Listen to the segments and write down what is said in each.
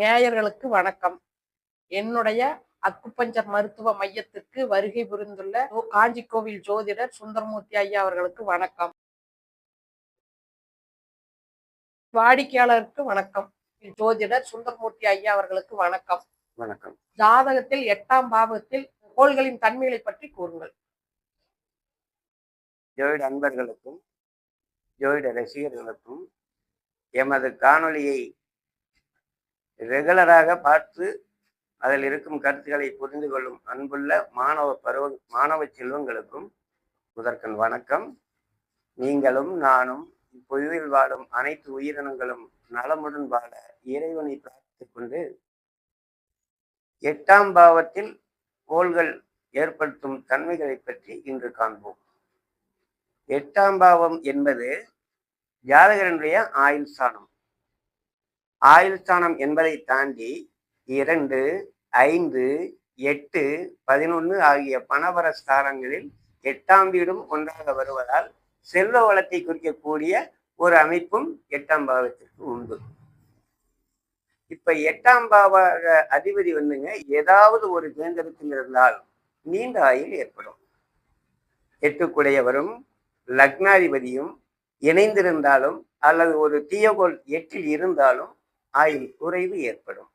நேயர்களுக்கு வணக்கம். என்னுடைய அக்குப்பஞ்சர் மருத்துவ மையத்திற்கு வருகை புரிந்துள்ள காஞ்சி கோவில் ஜோதிடர் சுந்தரமூர்த்தி ஐயா அவர்களுக்கு வணக்கம். வாடிக்கையாளருக்கு வணக்கம். ஜோதிடர் சுந்தரமூர்த்தி ஐயா அவர்களுக்கு வணக்கம். வணக்கம். ஜாதகத்தில் எட்டாம் பாவத்தில் கோள்களின் தன்மைகளை பற்றி கூறுங்கள். ஜோதிட அன்பர்களுக்கும் ஜோதிட ரசிகர்களுக்கும் எமது காணொளியை ரெகுலராக பார்த்து அதில் இருக்கும் கருத்துக்களை புரிந்து கொள்ளும் அன்புள்ள மாணவ பருவ மாணவ செல்வங்களுக்கும் முதற்கண் வணக்கம். நீங்களும் நானும் இப்பொழுதில் வாழும் அனைத்து உயிரினங்களும் நலமுடன் வாழ இறைவனை பிரார்த்தித்துக் கொண்டு எட்டாம் பாவத்தில் கோள்கள் ஏற்படுத்தும் தன்மைகளை பற்றி இன்று காண்போம். எட்டாம் பாவம் என்பது ஜாதகரனுடைய ஆயுள் ஸ்தானம் ஆயுள் ஸ்தானம் என்பதை தாண்டி இரண்டு ஐந்து எட்டு பதினொன்று ஆகிய பணவர ஸ்தானங்களில் எட்டாம் வீடும் ஒன்றாக வருவதால் செல்வ வளத்தை குறிக்கக்கூடிய ஒரு அமைப்பும் எட்டாம் பாவத்திற்கு உண்டு. இப்ப எட்டாம் பாவ அதிபதி வந்துங்க ஏதாவது ஒரு கேந்திரத்தில் இருந்தால் நீண்ட ஆயுள் ஏற்படும். எட்டுக்குடையவரும் லக்னாதிபதியும் இணைந்திருந்தாலும் அல்லது ஒரு தீயகோல் எட்டில் இருந்தாலும் ஆயில் குறைவு ஏற்படும்.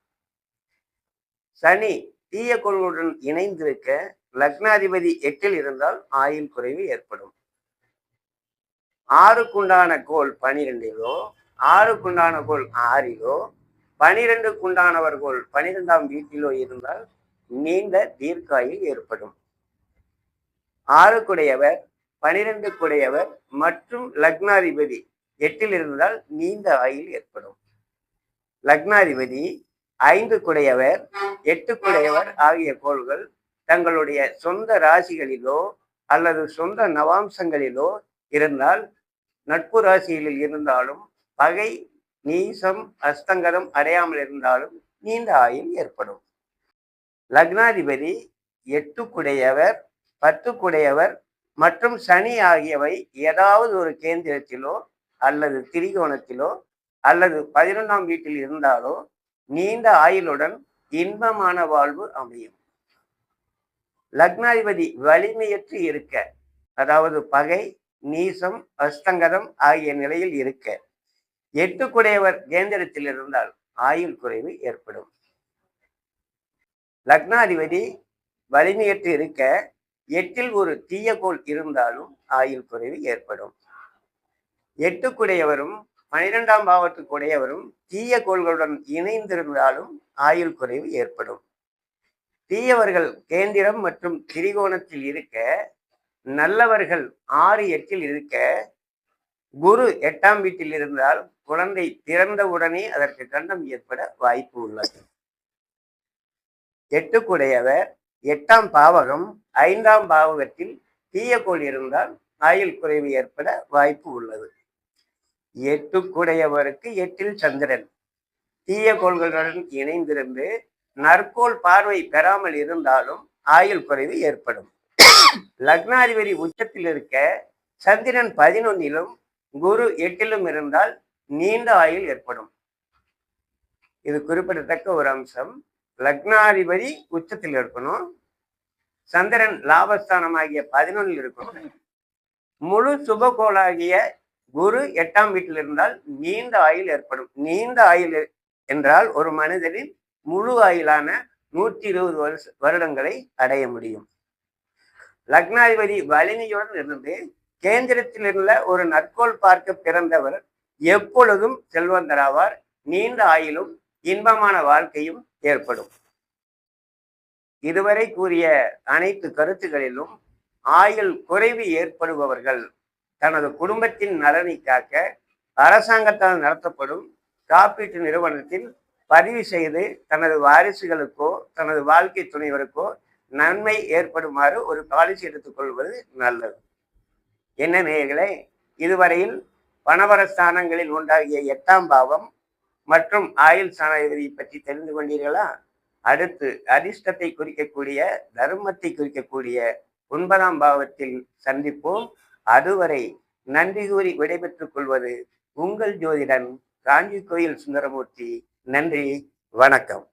சனி தீயகோளுடன் இணைந்திருக்க லக்னாதிபதி எட்டில் இருந்தால் ஆயில் குறைவு ஏற்படும். ஆறுக்குண்டான கோல் பனிரெண்டிலோ ஆறுக்குண்டான கோல் ஆறிலோ பனிரெண்டுக்குண்டானவர் கோள் பனிரெண்டாம் வீட்டிலோ இருந்தால் நீண்ட தீர்க்காயில் ஏற்படும். ஆறுக்குடையவர் பனிரெண்டுக்குடையவர் மற்றும் லக்னாதிபதி எட்டில் இருந்தால் நீண்ட ஆயில் ஏற்படும். லக்னாதிபதி ஐந்து குடையவர் எட்டு குடையவர் ஆகிய கோள்கள் தங்களுடைய சொந்த ராசிகளிலோ அல்லது சொந்த நவாம்சங்களிலோ இருந்தால் நட்பு ராசிகளில் இருந்தாலும் பகை நீசம் அஸ்தங்கரம் அடையாமல் இருந்தாலும் நீண்ட ஆயுள் ஏற்படும். லக்னாதிபதி எட்டு குடையவர் பத்து குடையவர் மற்றும் சனி ஆகியவை ஏதாவது ஒரு கேந்திரத்திலோ அல்லது திரிகோணத்திலோ அல்லது பதினொன்றாம் வீட்டில் இருந்தாலோ நீண்ட ஆயுளுடன் இன்பமான வாழ்வு அமையும். லக்னாதிபதி வலிமையற்று இருக்க அதாவது பகை நீசம் அஸ்தங்கதம் ஆகிய நிலையில் இருக்க. எட்டுக்குடையவர் கேந்திரத்தில் இருந்தால் ஆயுள் குறைவு ஏற்படும். லக்னாதிபதி வலிமையற்று இருக்க எட்டில் ஒரு தீயகோள் இருந்தாலும் ஆயுள் குறைவு ஏற்படும். எட்டுக்குடையவரும் பனிரெண்டாம் பாவத்துக்குடையவரும் தீய கோள்களுடன் இணைந்திருந்தாலும் ஆயுள் குறைவு ஏற்படும். தீயவர்கள் கேந்திரம் மற்றும் திரிகோணத்தில் இருக்க நல்லவர்கள் ஆறு எட்டில் இருக்க குரு எட்டாம் வீட்டில் இருந்தால் குழந்தை பிறந்தவுடனே அதற்கு கண்டம் ஏற்பட வாய்ப்பு உள்ளது. எட்டுக்குடையவர் எட்டாம் பாவகம் ஐந்தாம் பாவகத்தில் தீயக்கோள் இருந்தால் ஆயுள் குறைவு ஏற்பட வாய்ப்பு உள்ளது. எட்டுக்குடையவருக்கு எட்டில் சந்திரன். தீய கோள்களுடன் இணைந்திருந்து நற்கோள் பார்வை பெறாமல் இருந்தாலும் ஆயுள் குறைவு ஏற்படும். லக்னாதிபதி உச்சத்தில் இருக்க சந்திரன் பதினொன்னிலும் குரு எட்டிலும் இருந்தால் நீண்ட ஆயுள் ஏற்படும். இது குறிப்பிடத்தக்க ஒரு அம்சம். லக்னாதிபதி உச்சத்தில் இருக்கணும். சந்திரன் லாபஸ்தானமாகிய பதினொன்னில் இருக்கணும். முழு சுபகோளாகிய குரு எட்டாம் வீட்டில் இருந்தால் நீண்ட ஆயுள் ஏற்படும். நீண்ட ஆயுள் என்றால் ஒரு மனிதனின் முழு ஆயுளான நூற்றி இருபது வருஷ வருடங்களை அடைய முடியும். லக்னாதிபதி வலிமையுடன் இருந்து கேந்திரத்தில் உள்ள ஒரு நற்கோள் பார்க்க பிறந்தவர் எப்பொழுதும் செல்வந்தராவார். நீண்ட ஆயுளும் இன்பமான வாழ்க்கையும் ஏற்படும். இதுவரை கூறிய அனைத்து கருத்துகளிலும் ஆயுள் குறைவு ஏற்படுபவர்கள் தனது குடும்பத்தின் நலனை காக்க அரசாங்கத்தால் நடத்தப்படும் காப்பீட்டு நிறுவனத்தில் பதிவு செய்து தனது வாரிசுகளுக்கோ தனது வாழ்க்கை துணைவருக்கோ நன்மை ஏற்படுமாறு ஒரு பாலிசி எடுத்துக்கொள்வது நல்லது. என்ன நேயர்களே இதுவரையில் பணவர ஸ்தானங்களில் உண்டாகிய எட்டாம் பாவம் மற்றும் ஆயுள் ஸ்தானாதிபதி பற்றி தெரிந்து கொண்டீர்களா? அடுத்து அதிர்ஷ்டத்தை குறிக்கக்கூடிய தர்மத்தை குறிக்கக்கூடிய ஒன்பதாம் பாவத்தில் சந்திப்போம். அதுவரை நன்றி கூறி விடைபெற்றுக் கொள்வது உங்கள் ஜோதிடன் காஞ்சி கோயில் சுந்தரமூர்த்தி. நன்றி வணக்கம்.